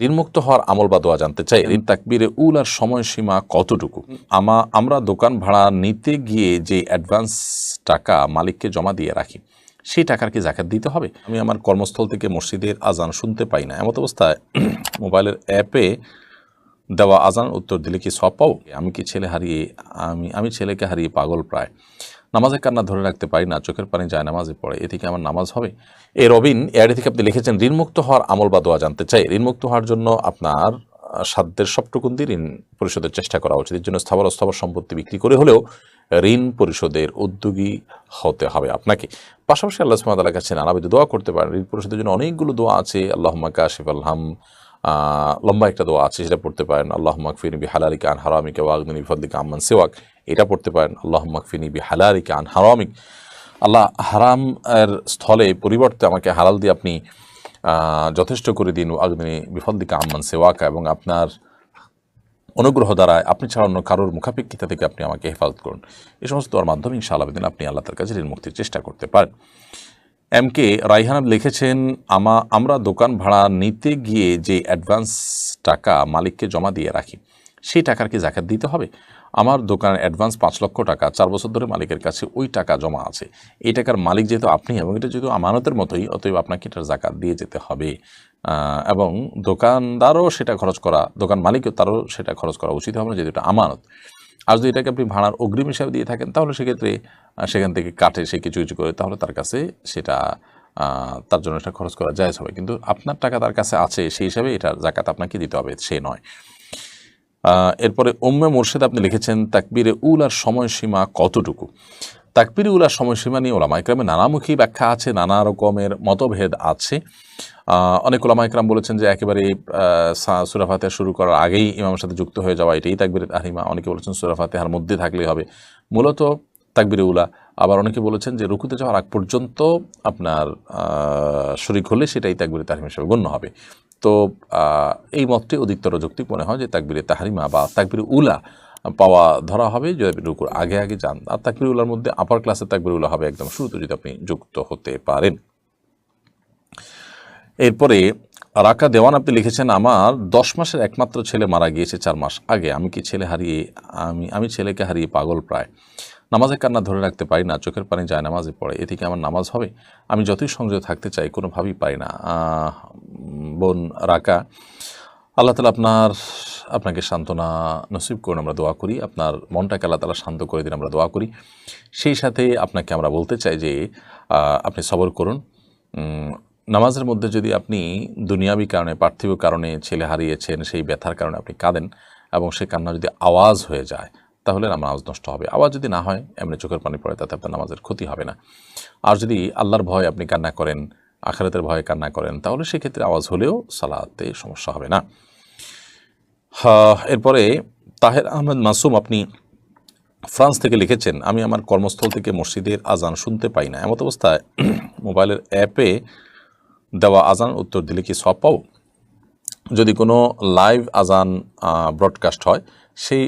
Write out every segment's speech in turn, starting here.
ঋণমুক্ত হওয়ার আমল বা দোয়া জানতে চাই। ঋণ তাকবিরে উল আর সময়সীমা কতটুকু? আমা, আমরা দোকান ভাড়া নিতে গিয়ে যে অ্যাডভান্স টাকা মালিককে জমা দিয়ে রাখি, সেই টাকার কি জাকাত দিতে হবে? আমি আমার কর্মস্থল থেকে মসজিদের আজান শুনতে পাই না। এমত অবস্থায় মোবাইলের অ্যাপে দেওয়া আজান উত্তর দিলে কি সব পাও আমি কি ছেলে হারিয়ে, আমি আমি ছেলেকে হারিয়ে পাগল প্রায়। নামাজের কান্না ধরে রাখতে পারি না চোখের পানি যায় নামাজে পড়ে এ থেকে আমার নামাজ হবে। এ রবিন এআডি থেকে আপনি লিখেছেন ঋণমুক্ত হওয়ার আমল বা দোয়া জানতে চাই। ঋণমুক্ত হওয়ার জন্য আপনার সাধ্যের সবটুকুন দিয়ে ঋণ পরিশোধের চেষ্টা করা উচিত। এর জন্য স্থাবর অস্থাবর সম্পত্তি বিক্রি করে হলেও ঋণ পরিশোধের উদ্যোগী হতে হবে আপনাকে। পাশাপাশি আল্লাহ সুমাতার কাছে নানাবিধ দোয়া করতে পারেন। ঋণ পরিশোধের জন্য অনেকগুলো দোয়া আছে। আল্লাহ কাশিফ আলহাম আহ, লম্বা একটা দোয়া আছে, সেটা পড়তে পারেন। আল্লাহ মাকফিন বি হালালিকা আন হারামিকা ওয়াগদিনী ফদ্দিকা আম্মান সেওয়াক। এটা পড়তে পারেন। আল্লাহ মাকফিনি বি হালালিকা আন হারামিক। আল্লাহ হারাম এর স্থলে পরিবর্তে আমাকে হালাল দিয়ে আপনি যথেষ্ট করে দিন। আগ্নি বিফদ্দিকা আম্মান সেওয়াকা এবং আপনার অনুগ্রহ দ্বারা আপনি ছাড়া অন্য কারোর মুখাপেক্ষিতা থেকে আপনি আমাকে হেফাজত করুন। এই সমস্ত দেওয়ার মাধ্যমে ইনশাআল্লাহ আপনি আল্লাহ তার কাছে ঋণ মুক্তির চেষ্টা করতে পারেন। এম কে রাইহান লিখেছেন, আমা, আমরা দোকান ভাড়া নিতে গিয়ে যে অ্যাডভান্স টাকা মালিককে জমা দিয়ে রাখি, সেই টাকার কি জাকাত দিতে হবে? আমার দোকানের অ্যাডভান্স পাঁচ লক্ষ টাকা, চার বছর ধরে মালিকের কাছে ওই টাকা জমা আছে। এই টাকার মালিক যেহেতু আপনি এবং এটা যেহেতু আমানতের মতোই, অতএব আপনাকে এটার জাকাত দিয়ে যেতে হবে। এবং দোকানদারও সেটা খরচ করা, দোকান মালিকও তারও সেটা খরচ করা উচিত হবে না, যেহেতু এটা আমানত। আর যদি এটাকে আপনি ভাড়ার অগ্রিম হিসাবে দিয়ে থাকেন, তাহলে সেক্ষেত্রে সেখান থেকে কাটে, সে কিছু কিছু করে, তাহলে তার কাছে সেটা তার জন্য সেটা খরচ করা যায় হবে। কিন্তু আপনার টাকা তার কাছে আছে, সেই হিসাবে এটা জাকাত আপনাকে দিতে হবে, সে নয়। এরপরে ওম্মে মোর্শেদ আপনি লিখেছেন, তাকবিরে উল আর সময়সীমা কতটুকু? তাকবিরে উল আর সময়সীমা নিয়ে ওলামা ইকরামে নানামুখী ব্যাখ্যা আছে, নানা রকমের মতভেদ আছে। অনেক ওলামা ইকরাম বলেছেন যে একেবারে সুরাফাতে শুরু করার আগেই ইমামের সাথে যুক্ত হয়ে যাওয়া এটাই তাকবির তাহিমা অনেকে বলেছেন সুরাফাতেহার মধ্যে থাকলেই হবে। মূলত তাকবিরে উলা। আবার অনেকে বলেছেন যে রুকুতে যাওয়ার আগ পর্যন্ত আপনার শরিক হলে সেটাই তাকবিরে তাহিম হিসেবে গণ্য হবে। তো এই মতটি অধিকতর যৌক্তিক মনে হয় যে তাকবিরে তাহারিমা বা তাকবিরে উলা পাওয়া, ধরা হবে যদি রুকুর আগে আগে যান। আর তাকবির উলার মধ্যে আপার ক্লাসে তাকবির উলা হবে একদম শুরুতে যদি আপনি যুক্ত হতে পারেন। এরপরে রাকা দেওয়ান আপনি লিখেছেন, আমার দশ মাসের একমাত্র ছেলে মারা গিয়েছে চার মাস আগে। আমি কি ছেলে হারিয়ে, আমি আমি ছেলেকে হারিয়ে পাগল প্রায়? নামাজে কান্না ধরে রাখতে পারি না, চোখের পানি যায় নামাজে পড়ে। এ থেকে আমার নামাজ হবে? আমি যতই সংযত থাকতে চাই, কোনোভাবেই পাই না। বোন রাকা, আল্লাহ তালা আপনার আপনাকে সান্ত্বনা নসিব করুন, আমরা দোয়া করি। আপনার মনটাকে আল্লাহ তালা শান্ত করে দিন, আমরা দোয়া করি। সেই সাথে আপনাকে আমরা বলতে চাই যে আপনি সবর করুন। নামাজের মধ্যে যদি আপনি দুনিয়াবি কারণে, পার্থিব কারণে ছেলে হারিয়েছেন, সেই ব্যথার কারণে আপনি কাঁদেন এবং সে কান্না যদি আওয়াজ হয়ে যায়, তাহলে নামাজ নষ্ট হবে। আওয়াজ যদি না হয়, এমনি চোখের পানি পড়ে, তাতে আপনার নামাজের ক্ষতি হবে না। আর যদি আল্লাহর ভয় আপনি কান্না করেন, আখারাতের ভয়ে কান্না করেন, তাহলে সেক্ষেত্রে আওয়াজ হলেও সালাতে সমস্যা হবে না। এরপরে তাহের আহমেদ মাসুম আপনি ফ্রান্স থেকে লিখেছেন, আমি আমার কর্মস্থল থেকে মসজিদের আজান শুনতে পাই না। এমত অবস্থায় মোবাইলের অ্যাপে দেওয়া আজান উত্তর দিলে কি সব পাও যদি কোনো লাইভ আজান ব্রডকাস্ট হয়, সেই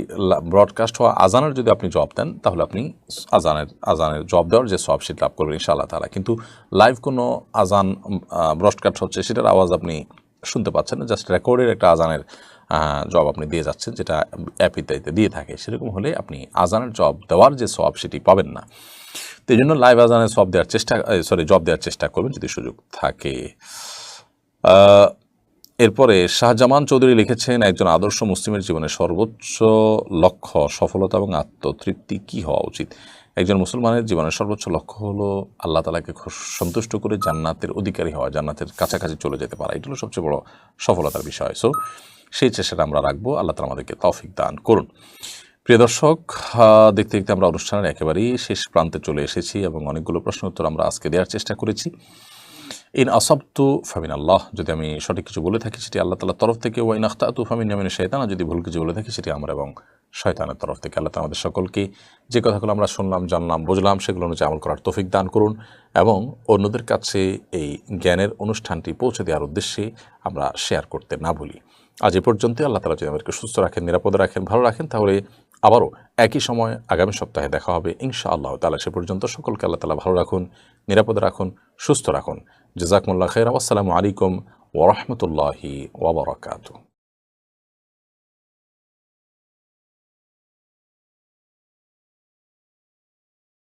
ব্রডকাস্ট হওয়া আজানের যদি আপনি জব দেন, তাহলে আপনি আজানের আজানের জব দেওয়ার যে সব সেটা লাভ করবেন ইনশাআল্লাহ তালা কিন্তু লাইভ কোনো আজান ব্রডকাস্ট হচ্ছে, সেটার আওয়াজ আপনি শুনতে পাচ্ছেন না, জাস্ট রেকর্ডের একটা আজানের জবাব আপনি দিয়ে যাচ্ছেন, যেটা অ্যাপ ইত্যাদিতে দিয়ে থাকে, সেরকম হলে আপনি আজানের জব দেওয়ার যে সব সেটি পাবেন না। তো এই জন্য লাইভ আজানের সব দেওয়ার চেষ্টা সরি জব দেওয়ার চেষ্টা করবেন যদি সুযোগ থাকে। এরপরে শাহজামান চৌধুরী লিখেছেন, একজন আদর্শ মুসলিমের জীবনে সর্বোচ্চ লক্ষ্য সফলতা এবং আত্মতৃপ্তি কি হওয়া উচিত? একজন মুসলমানের জীবনের সর্বোচ্চ লক্ষ্য হলো আল্লাহ তালাকে সন্তুষ্ট করে জান্নাতের অধিকারী হওয়া, জান্নাতের কাছাকাছি চলে যেতে পারা। এটি হলো সবচেয়ে বড় সফলতার বিষয়। সো সেই চেষ্টাটা আমরা রাখব। আল্লাহ তালা আমাদেরকে তৌফিক দান করুন। প্রিয় দর্শক দেখতে দেখতে আমরা অনুষ্ঠানের একেবারেই শেষ প্রান্তে চলে এসেছি এবং অনেকগুলো প্রশ্ন উত্তর আমরা আজকে দেওয়ার চেষ্টা করেছি। ইন আসাবতু ফামিন আল্লাহ যদি আমি সঠিক কিছু বলে থাকি, সেটি আল্লাহ তালার তরফ থেকে ওয়াইন আখতাতু ফামিন ইয়ামিন শয়তান আর যদি ভুল কিছু বলে থাকি, সেটি আমার এবং শয়তানের তরফ থেকে, আল্লাহ আমাদের সকলকে যে কথাগুলো আমরা শুনলাম, জানলাম, বুঝলাম, সেগুলো অনুযায়ী আমল করার তৌফিক দান করুন এবং অন্যদের কাছে এই জ্ঞানের অনুষ্ঠানটি পৌঁছে দেওয়ার উদ্দেশ্যে আমরা শেয়ার করতে না ভুলি। আজ এ পর্যন্ত আল্লাহ তালা যদি আমাদেরকে সুস্থ রাখেন, নিরাপদে রাখেন, ভালো রাখেন, তাহলে আবারও একই সময় আগামী সপ্তাহে দেখা হবে। ইনশা আল্লাহ তালা সে পর্যন্ত সকলকে আল্লাহ তালা ভালো রাখুন, নিরাপদে রাখুন, সুস্থ রাখুন। جزاكم الله خيرا. والسلام عليكم ورحمة الله وبركاته.